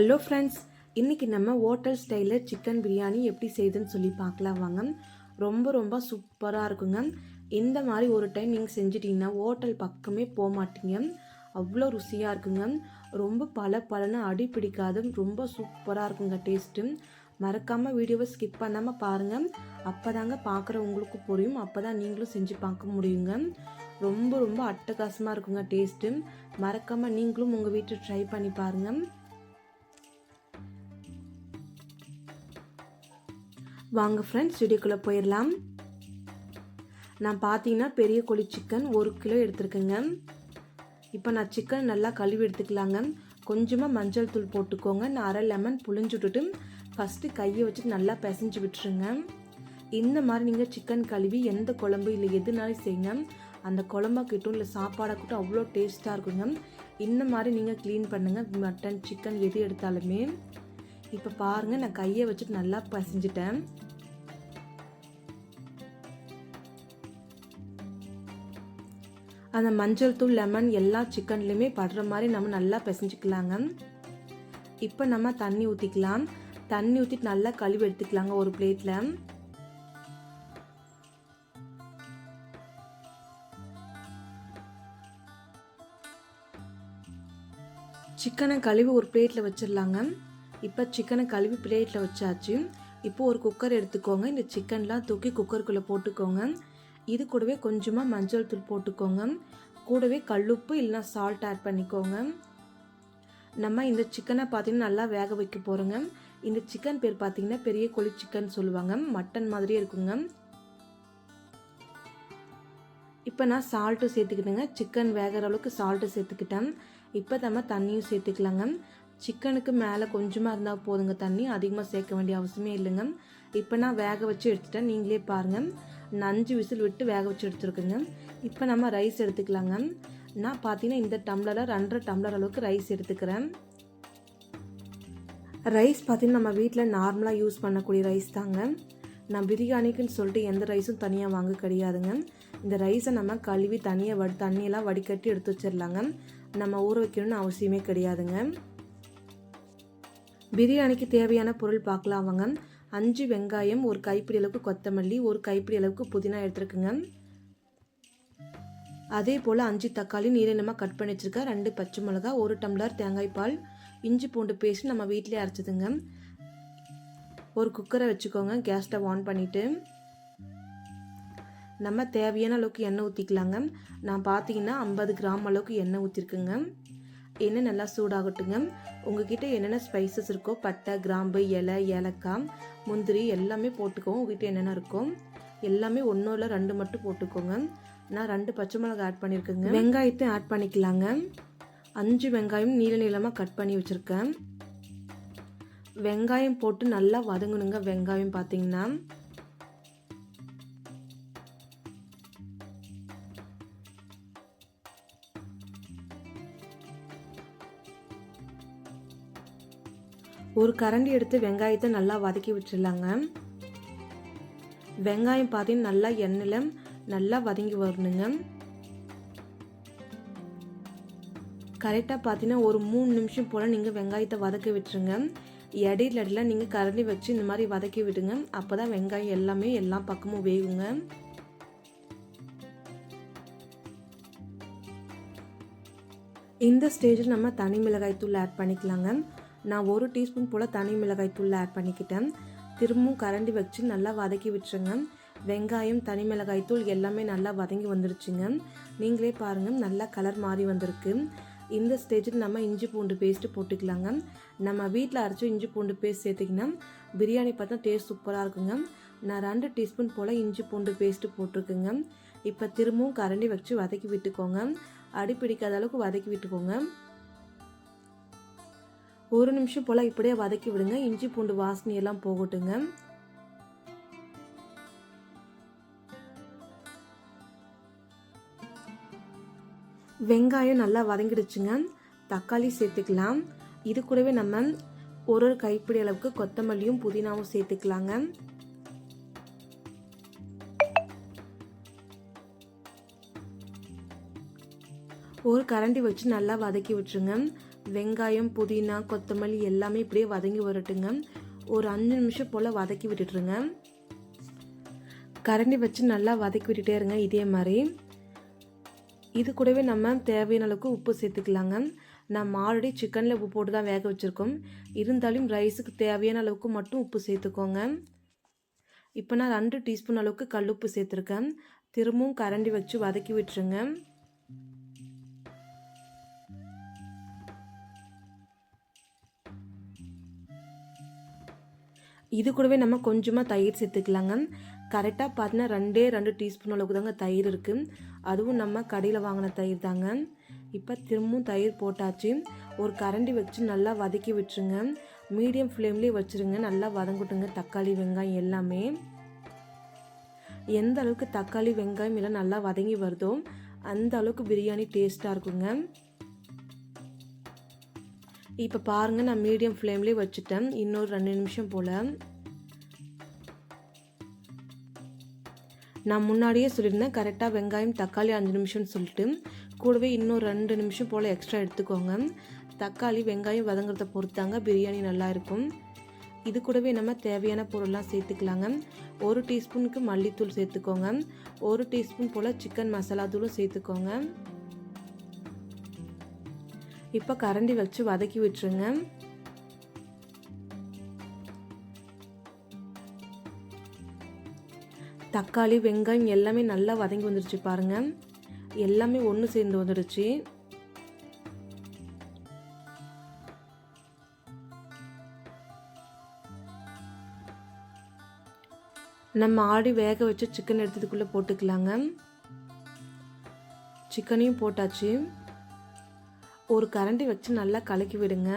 Hello friends இன்றைக்கி நம்ம hotel ஸ்டைலில் சிக்கன் பிரியாணி எப்படி செய்யுதுன்னு சொல்லி பார்க்கலாம் வாங்க. ரொம்ப ரொம்ப சூப்பராக இருக்குங்க. இந்த மாதிரி ஒரு டைம் நீங்கள் செஞ்சிட்டிங்கன்னா ஹோட்டல் பக்கமே போக மாட்டீங்க. அவ்வளோ ருசியாக இருக்குங்க. ரொம்ப பல பலன்னு அடி பிடிக்காது ரொம்ப சூப்பராக இருக்குங்க டேஸ்ட்டு மறக்காமல் வீடியோவை ஸ்கிப் பண்ணாமல் பாருங்கள் அப்போ தாங்க பார்க்குற உங்களுக்கு புரியும். அப்போ தான் நீங்களும் செஞ்சு பார்க்க முடியுங்க. ரொம்ப ரொம்ப அட்டகாசமாக இருக்குங்க டேஸ்ட்டு மறக்காமல் நீங்களும் உங்கள் வீட்டில் ட்ரை பண்ணி பாருங்கள் வாங்க ஃப்ரெண்ட்ஸ் ஸ்டுடியோக்குள்ளே போயிடலாம். நான் பார்த்தீங்கன்னா பெரிய கோழி சிக்கன் ஒரு கிலோ எடுத்துருக்கேங்க. இப்போ நான் சிக்கன் நல்லா கழுவி எடுத்துக்கலாங்க. கொஞ்சமாக மஞ்சள் தூள் போட்டுக்கோங்க. நான் அரை லெமன் புளிஞ்சு விட்டுட்டு ஃபஸ்ட்டு கையை வச்சுட்டு நல்லா பிசைஞ்சு விட்டுருங்க. இந்த மாதிரி நீங்கள் சிக்கன் கழுவி எந்த குழம்பு இல்லை எதுனாலும் செய்யுங்க. அந்த குழம்பாக்கட்டும் இல்லை சாப்பாடாக்கட்டும் அவ்வளோ டேஸ்ட்டாக இருக்குங்க. இந்த மாதிரி நீங்கள் க்ளீன் பண்ணுங்கள் மட்டன் சிக்கன் எது எடுத்தாலுமே. இப்போ பாருங்கள் நான் கையை வச்சுட்டு நல்லா பிசைஞ்சிட்டேன். அந்த மஞ்சள் தூள் லெமன் எல்லா சிக்கன்லையுமே படுற மாதிரி நம்ம நல்லா பிசைஞ்சிக்கலாங்க. இப்போ நம்ம தண்ணி ஊற்றிக்கலாம் தண்ணி ஊற்றிட்டு நல்லா கழுவி எடுத்துக்கலாங்க ஒரு பிளேட்டில் சிக்கனை கழுவி ஒரு பிளேட்டில் வச்சிடலாங்க. இப்போ சிக்கனை கழுவி பிளேட்டில் வச்சாச்சு. இப்போது ஒரு குக்கர் எடுத்துக்கோங்க. இந்த சிக்கன்லாம் தூக்கி குக்கருக்குள்ளே போட்டுக்கோங்க. இது கூடவே கொஞ்சமாக மஞ்சள் தூள் போட்டுக்கோங்க. கூடவே கல்லுப்பு இல்லைனா சால்ட் ஆட் பண்ணிக்கோங்க. நம்ம இந்த சிக்கனை பார்த்தீங்கன்னா நல்லா வேக வைக்க போகிறோங்க இந்த சிக்கன் பேர் பார்த்தீங்கன்னா பெரிய கொழி சிக்கன் சொல்லுவாங்க. மட்டன் மாதிரியே இருக்குங்க. இப்போ நான் சால்ட்டு சேர்த்துக்கிட்டேங்க. சிக்கன் வேகிற அளவுக்கு சால்ட்டு சேர்த்துக்கிட்டேன். இப்போ நம்ம தண்ணியும் சேர்த்துக்கலாங்க. சிக்கனுக்கு மேலே கொஞ்சமாக இருந்தால் போதுங்க. தண்ணி அதிகமாக சேர்க்க வேண்டிய அவசியமே இல்லைங்க. இப்போ நான் வேக வச்சு எடுத்துட்டேன். நீங்களே பாருங்கள் நஞ்சு விசில் விட்டு வேக வச்சு எடுத்துருக்குங்க. இப்போ நம்ம ரைஸ் எடுத்துக்கலாங்க. நான் பார்த்தீங்கன்னா இந்த டம்ளரில் ரெண்டரை டம்ளர் அளவுக்கு ரைஸ் எடுத்துக்கிறேன். ரைஸ் பார்த்தீங்கன்னா நம்ம வீட்டில் நார்மலாக யூஸ் பண்ணக்கூடிய ரைஸ் தாங்க. நான் பிரியாணிக்குன்னு சொல்லிட்டு எந்த ரைஸும் தனியாக வாங்க கிடையாதுங்க. இந்த ரைஸை நம்ம கழுவி தனியாக வடி தண்ணியெல்லாம் வடிகட்டி எடுத்து வச்சிடலாங்க நம்ம ஊற வைக்கணும்னு அவசியமே கிடையாதுங்க. பிரியாணிக்கு தேவையான பொருள் பார்க்கலாம் வாங்க அஞ்சு வெங்காயம் ஒரு கைப்பிடி அளவுக்கு கொத்தமல்லி ஒரு கைப்பிடி அளவுக்கு புதினா எடுத்துருக்குங்க. அதே போல் அஞ்சு தக்காளி நீரினமாக கட் பண்ணி வச்சுருக்கேன் ரெண்டு பச்சை மிளகா ஒரு டம்ளர் தேங்காய் பால் இஞ்சி பூண்டு பேஸ்ட் நம்ம வீட்டிலே அரைச்சதுங்க. ஒரு குக்கரை வச்சுக்கோங்க கேஸ் ஸ்டவ் ஆன் பண்ணிவிட்டு நம்ம தேவையான அளவுக்கு எண்ணெய் ஊற்றிக்கலாங்க நான் பார்த்தீங்கன்னா ஐம்பது கிராம் அளவுக்கு எண்ணெய் ஊற்றிருக்குங்க எண்ணெய் நல்லா சூடாகட்டுங்க. உங்ககிட்ட என்னென்ன ஸ்பைசஸ் இருக்கோ பட்டை கிராம்பு இலை ஏலக்காய் முந்திரி எல்லாமே போட்டுக்கோங்க. உங்ககிட்ட என்னென்ன இருக்கோ எல்லாமே ஒன்றும் இல்லை ரெண்டு மட்டும் போட்டுக்கோங்க. நான் ரெண்டு பச்சை மிளகாய் ஆட் பண்ணியிருக்கேங்க. வெங்காயத்தை ஆட் பண்ணிக்கலாங்க. அஞ்சு வெங்காயம் நீள நீளமாக கட் பண்ணி வச்சுருக்கேன். வெங்காயம் போட்டு நல்லா வதங்கணுங்க. வெங்காயம் பார்த்தீங்கன்னா ஒரு கரண்டி எடுத்து வெங்காயத்தை நல்லா வதக்கி விட்டுடலாங்க. வெங்காயம் பார்த்தீங்கன்னா நல்லா எண்ணெயில் நல்லா வதங்கி வரணுங்க. கரெக்டாக பார்த்தீங்கன்னா ஒரு மூணு நிமிஷம் போல் நீங்கள் வெங்காயத்தை வதக்க விட்டுருங்க. இடையில இடையில நீங்கள் கரண்டி வச்சு இந்த மாதிரி வதக்கி விடுங்க. அப்போ தான் வெங்காயம் எல்லாமே எல்லா பக்கமும் வேகுங்க. இந்த ஸ்டேஜில் நம்ம தனி மிளகாய் தூள் ஆட் பண்ணிக்கலாங்க. நான் ஒரு டீஸ்பூன் போல் தனி மிளகாய் தூள் ஆட் பண்ணிக்கிட்டேன். திரும்பவும் கரண்டி வச்சு நல்லா வதக்கி விட்டுருங்க. வெங்காயம் தனி மிளகாய் தூள் எல்லாமே நல்லா வதங்கி வந்துருச்சுங்க. நீங்களே பாருங்கள் நல்லா கலர் மாறி வந்திருக்கு. இந்த ஸ்டேஜில் நம்ம இஞ்சி பூண்டு பேஸ்ட்டு போட்டுக்கலாங்க. நம்ம வீட்டில் அரைச்சி இஞ்சி பூண்டு பேஸ்ட் சேர்த்திங்கன்னா பிரியாணி பார்த்தா டேஸ்ட் சூப்பராக இருக்குங்க. நான் ரெண்டு டீஸ்பூன் போல் இஞ்சி பூண்டு பேஸ்ட்டு போட்டிருக்குங்க. இப்போ திரும்பவும் கரண்டி வச்சு வதக்கி விட்டுக்கோங்க. அடி பிடிக்காத அளவுக்கு வதக்கி விட்டுக்கோங்க. ஒரு நிமிஷம் போல் இப்படியே வதக்கி விடுங்க. இஞ்சி பூண்டு வாசனையெல்லாம் போகட்டுங்க. வெங்காயம் நல்லா வதங்கிடுச்சுங்க. தக்காளி சேர்த்துக்கலாம். இது கூடவே நம்ம ஒரு ஒரு கைப்பிடி அளவுக்கு கொத்தமல்லியும் புதினாவும் சேர்த்துக்கலாங்க. ஒரு கரண்டி வச்சு நல்லா வதக்கி விட்டுருங்க. வெங்காயம் புதினா கொத்தமல்லி எல்லாமே இப்படியே வதங்கி வரட்டுங்க. ஒரு அஞ்சு நிமிஷம் போல் வதக்கி விட்டுட்டுருங்க. கரண்டி வச்சு நல்லா வதக்கி விட்டுட்டே இருங்க இதே மாதிரி. இது கூடவே நம்ம தேவையான அளவுக்கு உப்பு சேர்த்துக்கலாங்க. நம்ம ஆல்ரெடி சிக்கனில் உப்பு போட்டு தான் வேக வச்சுருக்கோம். இருந்தாலும் ரைஸுக்கு தேவையான அளவுக்கு மட்டும் உப்பு சேர்த்துக்கோங்க. இப்போ நான் ரெண்டு டீஸ்பூன் அளவுக்கு கல் உப்பு சேர்த்துருக்கேன். திரும்பவும் கரண்டி வச்சு வதக்கி விட்டுருங்க. இது கூடவே நம்ம கொஞ்சமாக தயிர் சேர்த்துக்கலாங்க. கரெக்டாக பார்த்தீங்கன்னா ரெண்டே ரெண்டு டீஸ்பூன் அளவுக்கு தாங்க தயிர் இருக்குது அதுவும் நம்ம கடையில் வாங்கின தயிர் தாங்க. இப்போ திரும்பவும் தயிர் போட்டாச்சு. ஒரு கரண்டி வச்சு நல்லா வதக்கி விட்டுருங்க. மீடியம் ஃப்ளேம்லேயே வச்சுருங்க. நல்லா வதங்கட்டுங்க. தக்காளி வெங்காயம் எல்லாமே. எந்த அளவுக்கு தக்காளி வெங்காயம் எல்லாம் நல்லா வதங்கி வருதோ அந்த அளவுக்கு பிரியாணி டேஸ்ட்டாக இருக்குங்க. இப்போ பாருங்கள் நான் மீடியம் ஃப்ளேம்லேயே வச்சுட்டேன். இன்னொரு ரெண்டு நிமிஷம் போல். நான் முன்னாடியே சொல்லியிருந்தேன் கரெக்டாக வெங்காயம் தக்காளி அஞ்சு நிமிஷம்னு சொல்லிட்டு. கூடவே இன்னும் ரெண்டு நிமிஷம் போல் எக்ஸ்ட்ரா எடுத்துக்கோங்க. தக்காளி வெங்காயம் வதங்குறத பொறுத்தாங்க பிரியாணி நல்லா இருக்கும். இது கூடவே நம்ம தேவையான பொருள்லாம் சேர்த்துக்கலாங்க. ஒரு டீஸ்பூனுக்கு மல்லித்தூள் சேர்த்துக்கோங்க. ஒரு டீஸ்பூன் போல் சிக்கன் மசாலா தூளும் சேர்த்துக்கோங்க. இப்போ கரண்டி வச்சு வதக்கி விட்டுருங்க. தக்காளி வெங்காயம் எல்லாமே நல்லா வதங்கி வந்துடுச்சு பாருங்க. எல்லாமே ஒன்று சேர்ந்து வந்துடுச்சு. நம்ம ஆடி வேக வச்சு சிக்கன் எடுத்ததுக்குள்ளே போட்டுக்கலாங்க. சிக்கனையும் போட்டாச்சு. ஒரு கரண்டி வச்சு நல்லா கலக்கி விடுங்க.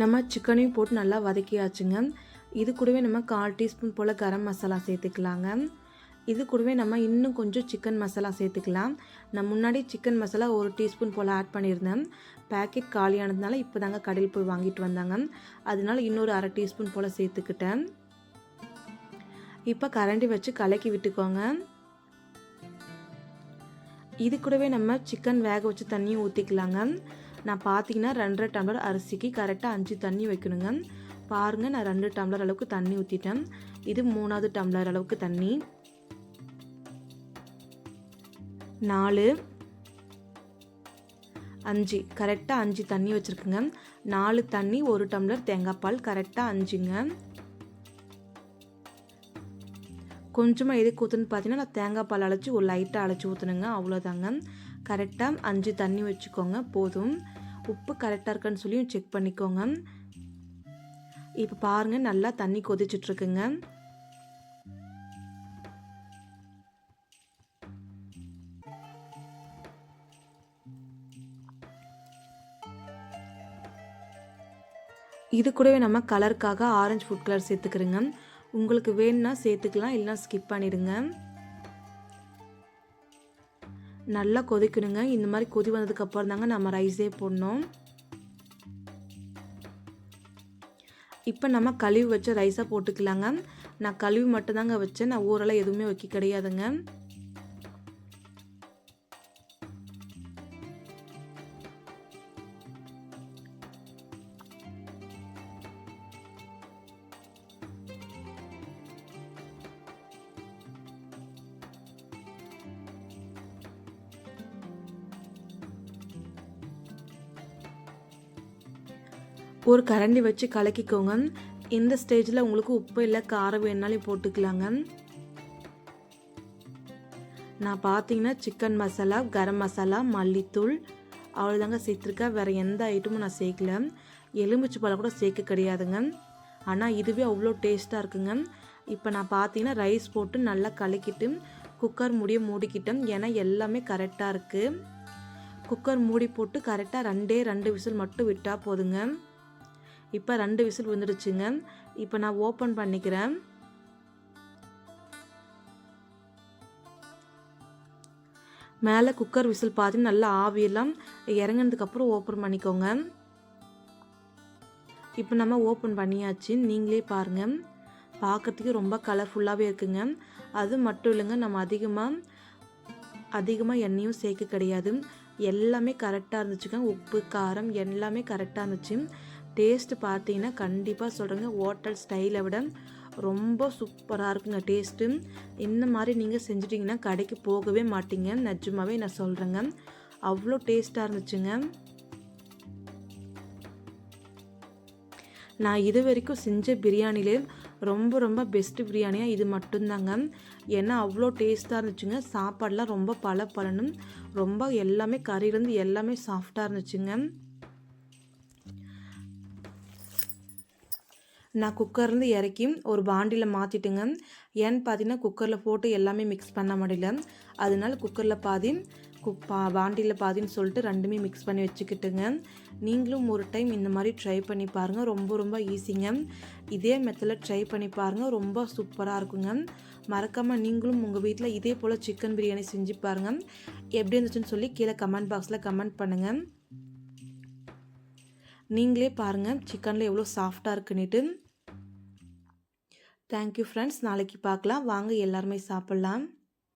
நம்ம சிக்கனையும் போட்டு நல்லா வதக்கியாச்சுங்க. இது கூடவே நம்ம கால் டீஸ்பூன் போல் கரம் மசாலா சேர்த்துக்கலாங்க. இது கூடவே நம்ம இன்னும் கொஞ்சம் சிக்கன் மசாலா சேர்த்துக்கலாம். நான் முன்னாடி சிக்கன் மசாலா ஒரு டீஸ்பூன் போல் ஆட் பண்ணியிருந்தேன். பேக்கெட் காலியானதுனால இப்போ தாங்க கடையில் போய் வாங்கிட்டு வந்தாங்க. அதனால இன்னொரு அரை டீஸ்பூன் போல் சேர்த்துக்கிட்டேன். இப்போ கரண்டி வச்சு கலக்கி விட்டுக்கோங்க. இது கூடவே நம்ம சிக்கன் வேக வச்சு தண்ணியும் ஊற்றிக்கலாங்க நான் பார்த்தீங்கன்னா ரெண்டரை டம்ளர் அரிசிக்கு கரெக்டாக அஞ்சு தண்ணி வைக்கணுங்க. பாருங்கள் நான் ரெண்டு டம்ளர் அளவுக்கு தண்ணி ஊற்றிட்டேன் இது மூணாவது டம்ளர் அளவுக்கு தண்ணி. நாலு. அஞ்சு. கரெக்டாக அஞ்சு தண்ணி வச்சுருக்குங்க. நாலு தண்ணி ஒரு டம்ளர் தேங்காய் பால் கரெக்டாக அஞ்சுங்க. கொஞ்சமாக எதுக்கு ஊற்றுன்னு பார்த்தீங்கன்னா நான் தேங்காய் பால் அழைச்சி ஒரு லைட்டாக அழைச்சி ஊற்றுனுங்க அவ்வளோதாங்க கரெக்டாக அஞ்சு தண்ணி வச்சுக்கோங்க. போதும். உப்பு கரெக்டாக இருக்கான்னு சொல்லியும் செக் பண்ணிக்கோங்க. இப்போ பாருங்கள் நல்லா தண்ணி கொதிச்சிட்ருக்குங்க. இது கூடவே நம்ம கலருக்காக ஆரஞ்சு ஃபுட் கலர் சேர்த்துக்கிறோங்க. உங்களுக்கு வேணும்னா சேர்த்துக்கலாம் இல்லைனா ஸ்கிப் பண்ணிடுங்க. நல்லா கொதிக்கணுங்க. இந்த மாதிரி கொதி வந்ததுக்கப்புறம் தாங்க நம்ம ரைஸே போடணும். இப்போ நம்ம கழுவி வச்ச ரைஸாக போட்டுக்கலாங்க. நான் கழுவி மட்டும்தாங்க வச்சேன். நான் ஊரெல்லாம் எதுவுமே வைக்க கிடையாதுங்க. ஒரு கரண்டி வச்சு கலக்கிக்கோங்க. இந்த ஸ்டேஜில் உங்களுக்கு உப்பு இல்லை காரம் வேணாலும் போட்டுக்கலாங்க. நான் பார்த்தீங்கன்னா சிக்கன் மசாலா கரம் மசாலா மல்லித்தூள் அவ்வளோதாங்க சேர்த்துருக்கேன். வேறு எந்த ஐட்டமும் நான் சேர்க்கல. எலுமிச்சு பழம் கூட சேர்க்க கிடையாதுங்க. ஆனால் இதுவே அவ்வளோ டேஸ்ட்டாக இருக்குங்க. இப்போ நான் பார்த்தீங்கன்னா ரைஸ் போட்டு நல்லா கலக்கிட்டு குக்கர் மூடிய மூடிக்கிட்டேன். ஏன்னா எல்லாமே கரெக்டாக இருக்குது குக்கர் மூடி போட்டு கரெக்டாக ரெண்டே ரெண்டு விசில் மட்டும் விட்டால் போதுங்க. இப்போ ரெண்டு விசில் வந்துடுச்சுங்க இப்போ நான் ஓப்பன் பண்ணிக்கிறேன். மேலே குக்கர் விசில் பார்த்து நல்லா ஆவியெல்லாம் இறங்கினதுக்கப்புறம் ஓப்பன் பண்ணிக்கோங்க. இப்போ நம்ம ஓப்பன் பண்ணியாச்சு. நீங்களே பாருங்கள் பார்க்குறதுக்கு ரொம்ப கலர்ஃபுல்லாகவே இருக்குங்க. அது மட்டும் இல்லைங்க நம்ம அதிகமாக அதிகமாக எண்ணெயும் சேர்க்க கிடையாது. எல்லாமே கரெக்டாக இருந்துச்சுங்க. உப்பு காரம் எல்லாமே கரெக்டாக இருந்துச்சு. டேஸ்ட்டு பார்த்தீங்கன்னா கண்டிப்பாக சொல்கிறேங்க ஹோட்டல் ஸ்டைலை விட ரொம்ப சூப்பராக இருக்குங்க டேஸ்ட்டு. இந்த மாதிரி நீங்கள் செஞ்சிட்டிங்கன்னா கடைக்கு போகவே மாட்டீங்க. நிஜமாகவே நான் சொல்கிறேங்க அவ்வளோ டேஸ்ட்டாக இருந்துச்சுங்க. நான் இது வரைக்கும் செஞ்ச பிரியாணிலே ரொம்ப ரொம்ப பெஸ்ட்டு பிரியாணியாக இது மட்டும்தாங்க. ஏன்னா அவ்வளோ டேஸ்ட்டாக இருந்துச்சுங்க. சாப்பாடெலாம் ரொம்ப பல பலனும் ரொம்ப எல்லாமே கறியிலேருந்து எல்லாமே சாஃப்டாக இருந்துச்சுங்க. நான் குக்கர்லேருந்து இறக்கி ஒரு பாண்டியில் மாற்றிட்டுங்க ஏன்னு பார்த்தீங்கன்னா குக்கரில் போட்டு எல்லாமே மிக்ஸ் பண்ண முடியல. அதனால குக்கரில் பாதி குக் பா பாண்டியில் பாதின்னு சொல்லிட்டு ரெண்டுமே மிக்ஸ் பண்ணி வச்சுக்கிட்டுங்க. நீங்களும் ஒரு டைம் இந்த மாதிரி ட்ரை பண்ணி பாருங்கள் ரொம்ப ரொம்ப ஈஸிங்க இதே மெத்தடில் ட்ரை பண்ணி பாருங்கள் ரொம்ப சூப்பராக இருக்குங்க. மறக்காமல் நீங்களும் உங்கள் வீட்டில் இதே போல் சிக்கன் பிரியாணி செஞ்சு பாருங்கள் எப்படி இருந்துச்சுன்னு சொல்லி கீழே கமெண்ட் பாக்ஸில் கமெண்ட் பண்ணுங்கள் நீங்களே பாருங்கள் சிக்கனில் எவ்வளோ சாஃப்டாக இருக்குன்னுட்டு. தேங்க்யூ ஃப்ரெண்ட்ஸ் நாளைக்கு பார்க்கலாம். வாங்க எல்லாருமே சாப்பிட்லாம்.